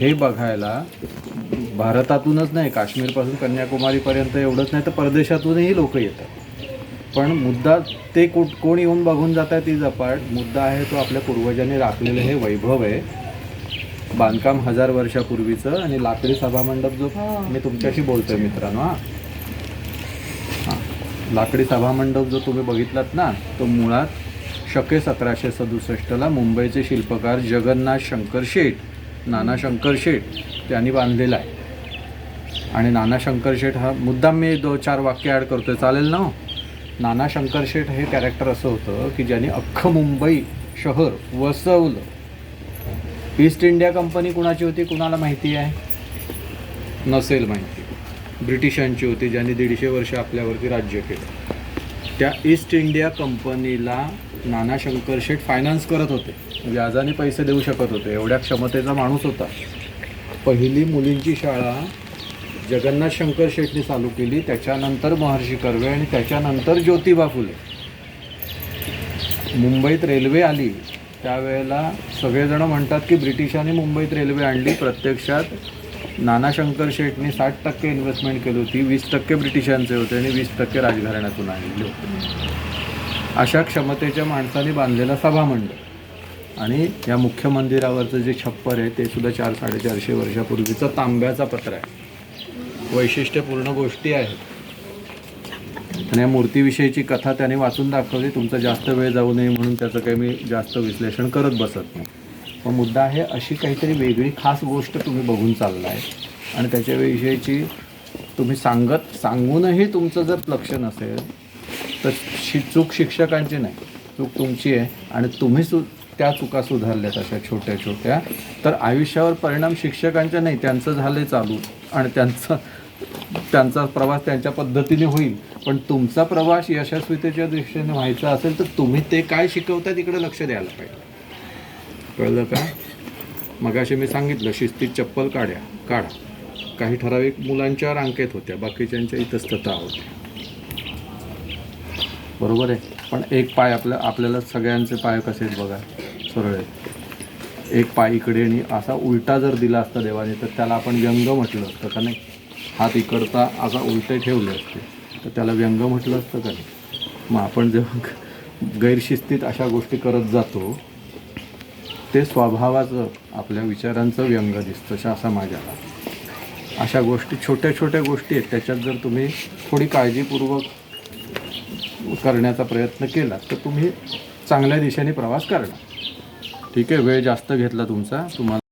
हे बघायला भारतातूनच नाही काश्मीरपासून कन्याकुमारीपर्यंत एवढंच नाही तर परदेशातूनही लोक येतात. पण मुद्दा ते को कोण येऊन बघून जातात ती जपाट मुद्दा आहे तो आपल्या पूर्वजांनी राखलेलं हे वैभव आहे. बांधकाम हजार वर्षापूर्वीचं आणि लाकडी सभामंडप जो मी तुमच्याशी बोलतोय मित्रांनो हा. हा. लाकडी सभामंडप जो तुम्ही बघितलात ना तो मुळात शके सतराशे सदुसष्टला मुंबईचे शिल्पकार जगन्नाथ शंकर शेठ नाना शंकर शेठ त्यांनी बांधलेला आहे. आणि नाना शंकर शेठ हा मुद्दाम मी दो चार वाक्य ॲड करतोय. चालेल ना हो? नाना शंकर शेठ हे कॅरेक्टर असं होतं की ज्यांनी अख्खं मुंबई शहर वसवलं. ईस्ट इंडिया कंपनी कुणाची होती? कुणाला माहिती आहे? नसेल माहिती. ब्रिटिशांची होती ज्यांनी दीडशे वर्ष आपल्यावरती राज्य केलं. त्या ईस्ट इंडिया कंपनीला नाना शंकर शेठ फायनान्स करत होते. म्हणजे व्याजाने पैसे देऊ शकत होते. एवढ्या क्षमतेचा माणूस होता. पहिली मुलींची शाळा जगन्नाथ शंकर शेठने चालू केली. त्याच्यानंतर महर्षी कर्वे आणि त्याच्यानंतर ज्योतिबा फुले. मुंबईत रेल्वे आली. त्यावेळेला सगळेजण म्हणतात की ब्रिटिशांनी मुंबईत रेल्वे आणली. प्रत्यक्षात नाना शंकर शेठने साठ टक्के इन्व्हेस्टमेंट केली होती. वीस टक्के ब्रिटिशांचे होते आणि वीस टक्के राजघराण्यातून आणले होते. अशा क्षमतेच्या माणसाने बांधलेला सभामंडप. आणि या मुख्य मंदिरावरचं जे छप्पर आहे ते सुद्धा चार साडेचारशे वर्षापूर्वीचं तांब्याचा पत्र आहे. वैशिष्ट्यपूर्ण गोष्टी आहेत. आणि या मूर्तीविषयीची कथा त्याने वाचून दाखवली. तुमचा जास्त वेळ जाऊ नये म्हणून त्याचं काही मी जास्त विश्लेषण करत बसत नाही. पण मुद्दा आहे अशी काहीतरी वेगळी खास गोष्ट तुम्ही बघून चालला आहे आणि त्याच्याविषयीची तुम्ही सांगत सांगूनही तुमचं जर लक्ष नसेल तर शि चूक शिक्षकांची नाही. चूक तुमची आहे आणि तुम्ही सु त्या चुका सुधारल्यात अशा छोट्या छोट्या. तर आयुष्यावर परिणाम शिक्षकांच्या नाही त्यांचं झालं चालू आणि त्यांचं त्यांचा प्रवास त्यांच्या पद्धतीने होईल. पण तुमचा प्रवास यशस्वीतेच्या दृष्टीने व्हायचा असेल तर तुम्ही ते काय शिकवता तिकडे लक्ष द्यायला पाहिजे. कळलं का? मगाशी मी सांगितलं शिस्तीत चप्पल काढ्या काढा. काही ठराविक मुलांच्या रांकेत होत्या बाकीच्यांच्या इतस्तता होत्या. बरोबर आहे. पण एक पाय आपल्या आपल्याला सगळ्यांचे पाय कसे आहेत बघा सरळ आहेत. एक पाय इकडे आणि असा उलटा जर दिला असता देवाने तर त्याला आपण व्यंग म्हटलं असतं का नाही? हात इकडचा असा उलटे ठेवले असते तर त्याला व्यंग म्हटलं असतं का नाही? मग आपण जेव्हा गैरशिस्तीत अशा गोष्टी करत जातो ते स्वभावाचं आपल्या विचारांचं व्यंग दिसतं असा माझ्याला. अशा गोष्टी छोट्या छोट्या गोष्टी आहेत. त्याच्यात जर तुम्ही थोडी काळजीपूर्वक करण्याचा प्रयत्न केला तर तुम्ही चांगल्या दिशेने प्रवास करणार. ठीक आहे वेळ जास्त घेतला तुमचा. तुम्हाला